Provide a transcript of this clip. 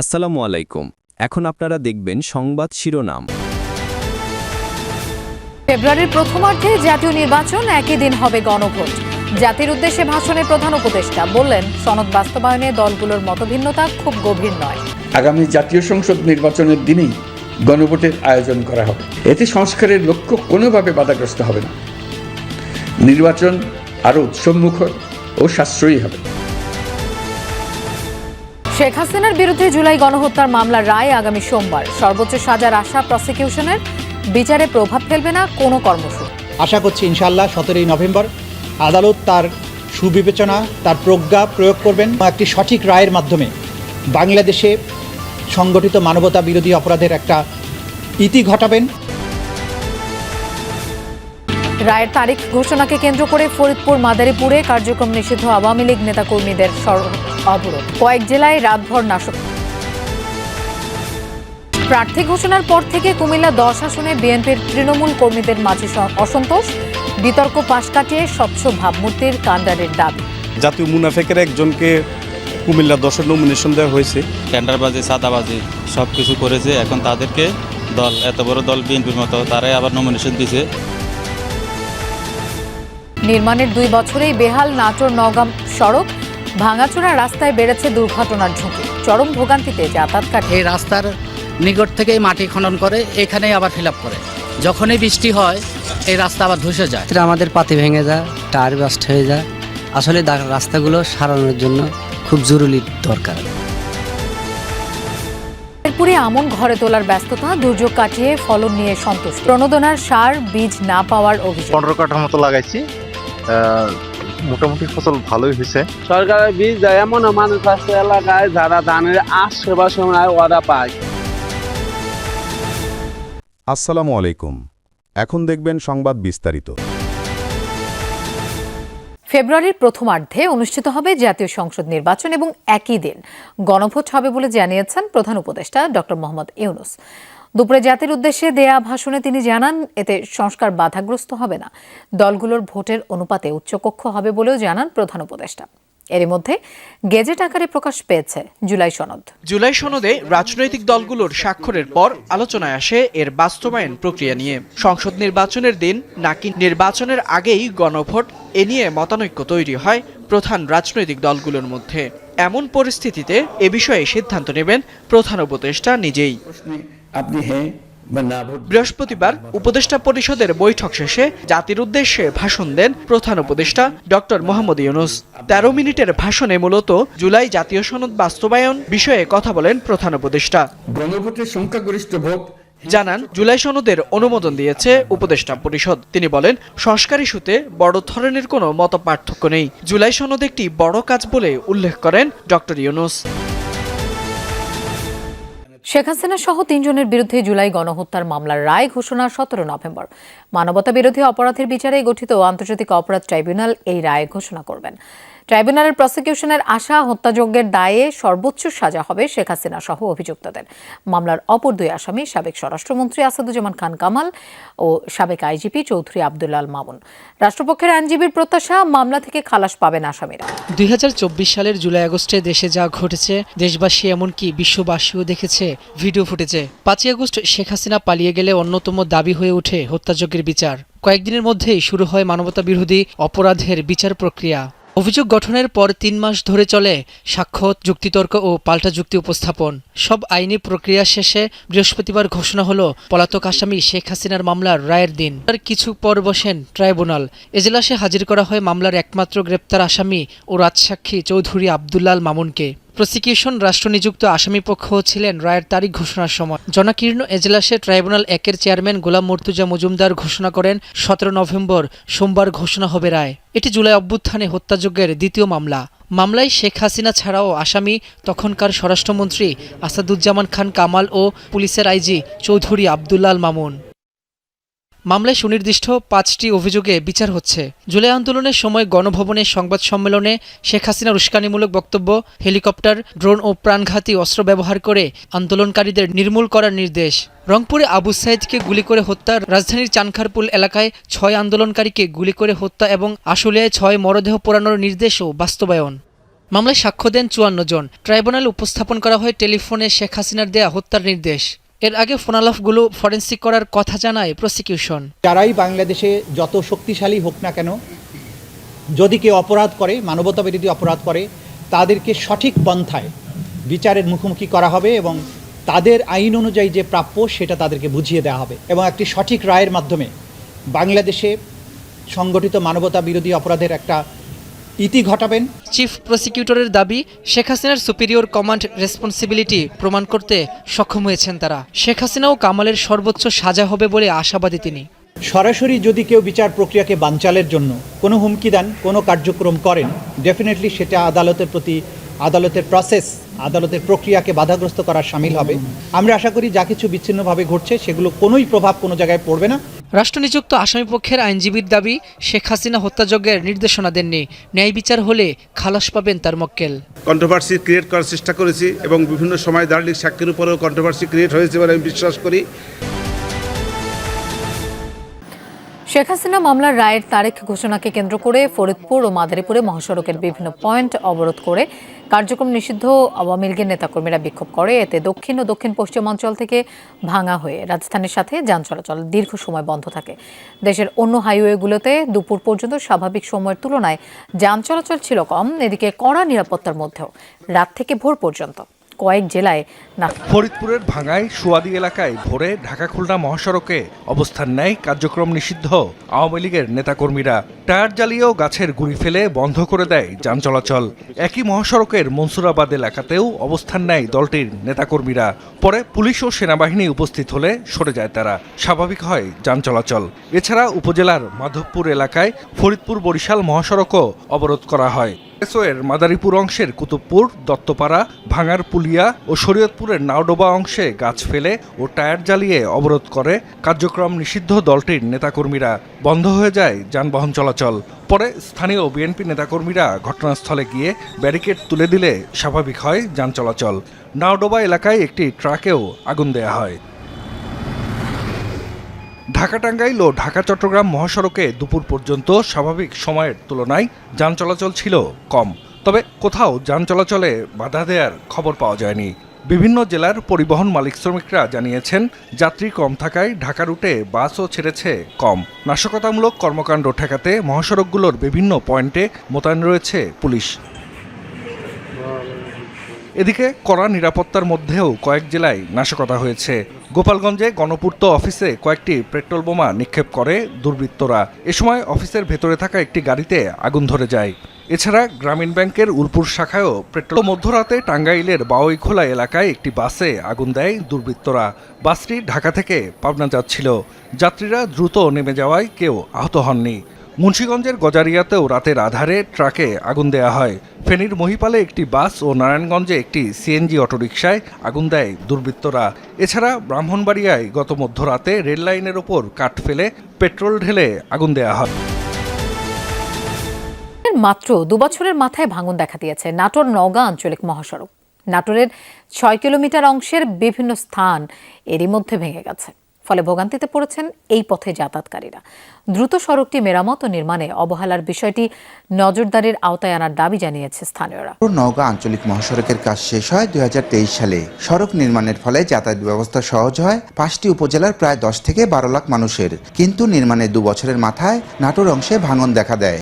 আসসালামু আলাইকুম। এখন আপনারা দেখবেন সংবাদ শিরোনাম। ফেব্রুয়ারির প্রথমার্ধে জাতীয় নির্বাচন একই দিন হবে গণভোট। জাতির উদ্দেশ্যে ভাষণে প্রধান উপদেষ্টা বললেন সনদ বাস্তবায়নে দলগুলোর মতভিন্নতা খুব গভীর নয়। আগামী জাতীয় সংসদ নির্বাচনের দিনেই গণভোটের আয়োজন করা হবে। এতে সংস্কারের লক্ষ্য কোনোভাবে বাধাগ্রস্ত হবে না। নির্বাচন আরও উৎসবমুখর ও সাশ্রয়ী হবে। শেখ হাসিনার বিরুদ্ধে জুলাই গণহত্যার মামলার রায় আগামী সোমবার। সর্বোচ্চ সাজার আশা প্রসিকিউশনের বিচারে প্রভাব ফেলবে না কোনো কর্মসূচি। আশা করছি ইনশাল্লাহ সতেরোই নভেম্বর আদালত তার সুবিবেচনা তার প্রজ্ঞা প্রয়োগ করবেন একটি সঠিক রায়ের মাধ্যমে বাংলাদেশে সংগঠিত মানবতা বিরোধী অপরাধের একটা ইতি ঘটাবেন। রায়ের তারিখ ঘোষণাকে কেন্দ্র করে ফরিদপুর মাদারীপুরে কার্যক্রম নিষিদ্ধ আওয়ামী লীগ নেতাকর্মীদের সড়ক অবরোধ কয়েক জেলায় রাতভর নাশক। প্রার্থী ঘোষণার পর থেকে কুমিল্লা দশ আসনে বিএনপির তৃণমূল কর্মীদের মাঝে অসন্তোষ। বিতর্ক পাশ কাটিয়ে স্বচ্ছ ভাবমূর্তির কান্ডারের দাবি। জাতীয় মুনাফেকের একজনকে কুমিল্লা দশের নমিনেশন দেওয়া হয়েছে। টেন্ডারবাজি সাদাবাজি সব কিছু করেছে। এখন তাদেরকে দল এত বড় দল বিএনপির মতো তারাই আবার নমিনেশন দিয়েছে নির্মাণের দুই বছরেই বেহাল নাটোর নগাম সড়ক। ভাঙাচোরা রাস্তায় বেড়েছে দুর্ঘটনার ঝুঁকি। চরম ভোগান্তিতে যাতায়াত কাটে। এই রাস্তার নিকট থেকেই মাটি খনন করে এখানেই আবার ফিল করে। যখনই বৃষ্টি হয় এই রাস্তা আবার ধসে যায়। আমাদের পাতি ভেঙে যায় টায়ার বাস্ট হয়ে যায়। আসলে রাস্তাগুলো সারানোর জন্য খুব জরুরি দরকার। এরপরে আমন ঘরে তোলার ব্যস্ততা দুর্যোগ কাটিয়ে ফলন নিয়ে সন্তুষ্ট। প্রণোদনার সার বীজ না পাওয়ার অভিযোগ। পনেরো কাঠার মতো লাগাইছি। মোটামুটি ফসল ভালোই হয়েছে। সরকারের বীজ দেয় এমন মানুষ আছে এলাকায় যারা ধানের আশেপাশে নাই ওরা পায়। আসসালামু আলাইকুম। এখন দেখবেন সংবাদ বিস্তারিত। ফেব্রুয়ারির প্রথমার্ধে অনুষ্ঠিত হবে জাতীয় সংসদ নির্বাচন এবং একই দিন। গণভোট হবে বলে জানিয়েছেন প্রধান উপদেষ্টা ডক্টর মোহাম্মদ ইউনুস। দুপুরে জাতির উদ্দেশ্যে দেয়া ভাষণে তিনি জানান, এতে সংস্কার বাধাগ্রস্ত হবে না। দলগুলোর ভোটের অনুপাতে উচ্চকক্ষ হবে বলেও জানান প্রধান উপদেষ্টা। এরই মধ্যে গেজেট আকারে প্রকাশ পেয়েছে জুলাই সনদ। জুলাই সনদে রাজনৈতিক দলগুলোর স্বাক্ষরের পর আলোচনায় আসে এর বাস্তবায়ন প্রক্রিয়া নিয়ে। সংসদ নির্বাচনের দিন নাকি নির্বাচনের আগেই গণভোট, এ নিয়ে মতানৈক্য তৈরি হয় প্রধান রাজনৈতিক দলগুলোর মধ্যে। এমন পরিস্থিতিতে এ বিষয়ে সিদ্ধান্ত নেবেন প্রধান উপদেষ্টা নিজেই। আপনি হ্যাঁ বৃহস্পতিবার উপদেষ্টা পরিষদের বৈঠক শেষে জাতির উদ্দেশ্যে ভাষণ দেন প্রধান উপদেষ্টা ডক্টর মোহাম্মদ ইউনুস। তেরো মিনিটের ভাষণে মূলত জুলাই জাতীয় সনদ বাস্তবায়ন বিষয়ে কথা বলেন প্রধান উপদেষ্টা। গণভোটের সংখ্যাগরিষ্ঠ ভোট জানান জুলাই সনদের অনুমোদন দিয়েছে উপদেষ্টা পরিষদ। তিনি বলেন সংস্কার ইস্যুতে বড় ধরনের কোনো মত পার্থক্য নেই। জুলাই সনদ একটি বড় কাজ বলে উল্লেখ করেন ডক্টর ইউনুস। শেখ হাসিনা সহ তিনজনের বিরুদ্ধে জুলাই গণহত্যার মামলার রায় ঘোষণা সতেরো নভেম্বর। মানবতা বিরোধী অপরাধের বিচারে গঠিত আন্তর্জাতিক অপরাধ ট্রাইব্যুনাল এই রায় ঘোষণা করবেন। ট্রাইব্যুনালের প্রসিকিউশনের আশা হত্যাযজ্ঞের দায়ে সর্বোচ্চ সাজা হবে শেখ হাসিনা সহ অভিযুক্তদের। মামলার অপর দুই আসামি সাবেক স্বরাষ্ট্রমন্ত্রী আসাদুজ্জামান খান কামাল ও সাবেক আইজিপি চৌধুরী আবদুল্লাল মামুন। রাষ্ট্রপক্ষের আইনজীবীর প্রত্যাশা, মামলা থেকে খালাস পাবেন আসামিরা। দুই হাজার চব্বিশ সালের জুলাই আগস্টে দেশে যা ঘটেছে, দেশবাসী এমনকি বিশ্ববাসীও দেখেছে ভিডিও ফুটেছে পাঁচই আগস্ট শেখ হাসিনা পালিয়ে গেলে অন্যতম দাবি হয়ে ওঠে হত্যাযজ্ঞের বিচার। কয়েকদিনের মধ্যেই শুরু হয় মানবতা বিরোধী অপরাধের বিচার প্রক্রিয়া। অভিযোগ গঠনের পর তিন মাস ধরে চলে সাক্ষ্য, যুক্তিতর্ক ও পাল্টা যুক্তি উপস্থাপন। সব আইনি প্রক্রিয়া শেষে বৃহস্পতিবার ঘোষণা হল পলাতক আসামি শেখ হাসিনার মামলার রায়ের দিন। তার কিছু পর বসেন ট্রাইব্যুনাল। এজলাসে হাজির করা হয় মামলার একমাত্র গ্রেপ্তার আসামি ও রাজসাক্ষী চৌধুরী আবদুল্লাল মামুনকে। প্রসিকিউশন রাষ্ট্রনিযুক্ত আসামিপক্ষ ছিলেন রায়ের তারিখ ঘোষণার সময়। জনাকীর্ণ এজলাসে ট্রাইব্যুনাল একের চেয়ারম্যান গোলাম মর্তুজা মজুমদার ঘোষণা করেন, সতেরো নভেম্বর সোমবার ঘোষণা হবে রায়। এটি জুলাই অভ্যুত্থানে হত্যাযজ্ঞের দ্বিতীয় মামলা। মামলায় শেখ হাসিনা ছাড়াও আসামি তখনকার স্বরাষ্ট্রমন্ত্রী আসাদুজ্জামান খান কামাল ও পুলিশের আইজি চৌধুরী আবদুল্লাল মামুন। মামলায় সুনির্দিষ্ট পাঁচটি অভিযোগে বিচার হচ্ছে। জুলাই আন্দোলনের সময় গণভবনে সংবাদ সম্মেলনে শেখ হাসিনার উস্কানিমূলক বক্তব্য, হেলিকপ্টার, ড্রোন ও প্রাণঘাতী অস্ত্র ব্যবহার করে আন্দোলনকারীদের নির্মূল করার নির্দেশ। রংপুরে আবু সাইদকে গুলি করে হত্যা, রাজধানীর চানখারপুল এলাকায় ছয় আন্দোলনকারীকে গুলি করে হত্যা এবং আশুলিয়ায় ছয় মরদেহ পোড়ানোর নির্দেশও বাস্তবায়ন। মামলায় সাক্ষ্য দেন চুয়ান্ন জন। ট্রাইব্যুনাল উপস্থাপন করা হয় টেলিফোনে শেখ হাসিনার দেয়া হত্যার নির্দেশ। এর আগে ফোনালাফগুলো ফরেন্সিক করার কথা জানায় প্রসিকিউশন। যারাই বাংলাদেশে যত শক্তিশালী হোক না কেন, যদি কেউ অপরাধ করে, মানবতা বিরোধী অপরাধ করে, তাদেরকে সঠিক পন্থায় বিচারের মুখোমুখি করা হবে এবং তাদের আইন অনুযায়ী যে প্রাপ্য সেটা তাদেরকে বুঝিয়ে দেওয়া হবে এবং একটি সঠিক রায়ের মাধ্যমে বাংলাদেশে সংগঠিত মানবতা বিরোধী অপরাধের একটা ইতি ঘটাবেন। চিফ প্রসিকিউটরের দাবি শেখ হাসিনার সুপিরিয়র কমান্ড রেসপন্সিবিলিটি প্রমাণ করতে সক্ষম হয়েছেন তারা। শেখ হাসিনা ও কামালের সর্বোচ্চ সাজা হবে বলে আশাবাদী তিনি। সরাসরি যদি কেউ বিচার প্রক্রিয়াকে বানচালের জন্য কোনো হুমকি দেন কোনো কার্যক্রম করেন ডেফিনেটলি সেটা আদালতের প্রতি আদালতের প্রসেস আদালতের প্রক্রিয়াকে বাধাগ্রস্ত করার সামিল হবে। আমরা আশা করি যা কিছু বিচ্ছিন্নভাবে ঘটছে সেগুলো কোনোই প্রভাব কোনো জায়গায় পড়বে না। রাষ্ট্রনিযুক্ত আসামিপক্ষের আইনজীবীর দাবি, শেখ হাসিনা হত্যাযজ্ঞের নির্দেশনা দেননি। ন্যায় বিচার হলে খালাস পাবেন তার মক্কেল। কন্ট্রোভার্সি ক্রিয়েট করার চেষ্টা করেছি এবং বিভিন্ন সময় দার্লিক সাক্ষীর উপরেও কন্ট্রোভার্সি ক্রিয়েট হয়েছে বলে আমি বিশ্বাস করি। শেখ হাসিনা মামলার রায়ের তারিখ ঘোষণাকে কেন্দ্র করে ফরিদপুর ও মাদারীপুরে মহাসড়কের বিভিন্ন পয়েন্ট অবরোধ করে কার্যক্রম নিষিদ্ধ আওয়ামী লীগের নেতাকর্মীরা বিক্ষোভ করে। এতে দক্ষিণ ও দক্ষিণ পশ্চিমাঞ্চল থেকে ভাঙা হয়ে রাজধানীর সাথে যান চলাচল দীর্ঘ সময় বন্ধ থাকে। দেশের অন্য হাইওয়েগুলোতে দুপুর পর্যন্ত স্বাভাবিক সময়ের তুলনায় যান চলাচল ছিল কম। এদিকে কড়া নিরাপত্তার মধ্যেও রাত থেকে ভোর পর্যন্ত। কয়েক জেলায় না ফরিদপুরের ভাঙায় সুয়াদি এলাকায় ভোরে ঢাকা খুলনা মহাসড়কে অবস্থান নেয় কার্যক্রম নিষিদ্ধ আওয়ামী লীগের নেতাকর্মীরা। টায়ার জ্বালিয়েও গাছের গুঁড়ি ফেলে বন্ধ করে দেয় যান চলাচল। একই মহাসড়কের মনসুরাবাদ এলাকাতেও অবস্থান নেয় দলটির নেতাকর্মীরা। পরে পুলিশ ও সেনাবাহিনী উপস্থিত হলে সরে যায় তারা। স্বাভাবিক হয় যান চলাচল। এছাড়া উপজেলার মাধবপুর এলাকায় ফরিদপুর বরিশাল মহাসড়কও অবরোধ করা হয়। এসওয়ের মাদারীপুর অংশের কুতুবপুর, দত্তপাড়া ভাঙার পুলিয়া ও শরীয়তপুরের নাওডোবা অংশে গাছ ফেলে ও টায়ার জ্বালিয়ে অবরোধ করে কার্যক্রম নিষিদ্ধ দলটির নেতাকর্মীরা। বন্ধ হয়ে যায় যানবাহন চলাচল। পরে স্থানীয় বিএনপি নেতাকর্মীরা ঘটনাস্থলে গিয়ে ব্যারিকেড তুলে দিলে স্বাভাবিক হয় যান চলাচল। নাওডোবা এলাকায় একটি ট্রাকেও আগুন দেয়া হয়। ঢাকা টাঙ্গাইল ও ঢাকা চট্টগ্রাম মহাসড়কে দুপুর পর্যন্ত স্বাভাবিক সময়ের তুলনায় যান চলাচল ছিল কম। তবে কোথাও যান চলাচলে বাধা দেওয়ার খবর পাওয়া যায়নি। বিভিন্ন জেলার পরিবহন মালিক শ্রমিকরা জানিয়েছেন, যাত্রী কম থাকায় ঢাকা রুটে বাসও ছেড়েছে কম। নাশকতামূলক কর্মকাণ্ড ঠেকাতে মহাসড়কগুলোর বিভিন্ন পয়েন্টে মোতায়েন রয়েছে পুলিশ। এদিকে কড়া নিরাপত্তার মধ্যেও কয়েক জেলায় নাশকতা হয়েছে। গোপালগঞ্জে গণপূর্ত অফিসে কয়েকটি পেট্রোল বোমা নিক্ষেপ করে দুর্বৃত্তরা। এ সময় অফিসের ভেতরে থাকা একটি গাড়িতে আগুন ধরে যায়। এছাড়া গ্রামীণ ব্যাংকের উলপুর শাখায়ও পেট্রোল মধ্যরাতে টাঙ্গাইলের বাওইখোলা এলাকায় একটি বাসে আগুন দেয় দুর্বৃত্তরা। বাসটি ঢাকা থেকে পাবনা যাচ্ছিল। যাত্রীরা দ্রুত নেমে যাওয়ায় কেউ আহত হননি। মুন্সীগঞ্জের গজারিয়াতেও রাতের আধারে ট্রাকে আগুন দেয়া হয়। ফেনীর মহিপালে একটি বাস ও নারায়ণগঞ্জে একটি সিএনজি অটোরিকশায় আগুন দেয় দুর্বৃত্তরা। এছাড়া ব্রাহ্মণবাড়িয়ায় গত মধ্যরাতে রেল লাইনের ওপর কাঠ ফেলে পেট্রোল ঢেলে আগুন দেয়া হয়। মাত্র দুবছরের মাথায় ভাঙন দেখা দিয়েছে নাটোর নওগাঁ আঞ্চলিক মহাসড়ক। নাটোরের ছয় কিলোমিটার অংশের বিভিন্ন স্থান এরই মধ্যে ভেঙে গেছে। ফলে ভোগান্তিতে পড়েছেন এই পথে যাতায়াতকারীরা। দ্রুত সড়কটি মেরামত ও নির্মাণে অবহেলার বিষয়টি নজরদারির আওতায় আনার দাবি জানিয়েছে স্থানীয়রা। নওগাঁ আঞ্চলিক মহাসড়কের কাজ শেষ হয় দুই হাজার তেইশ সালে। সড়ক নির্মাণের ফলে যাতায়াত ব্যবস্থা সহজ হয়। পাঁচটি উপজেলার প্রায় দশ থেকে বারো লাখ মানুষের। কিন্তু নির্মাণের দু বছরের মাথায় নাটোর অংশে ভাঙন দেখা দেয়।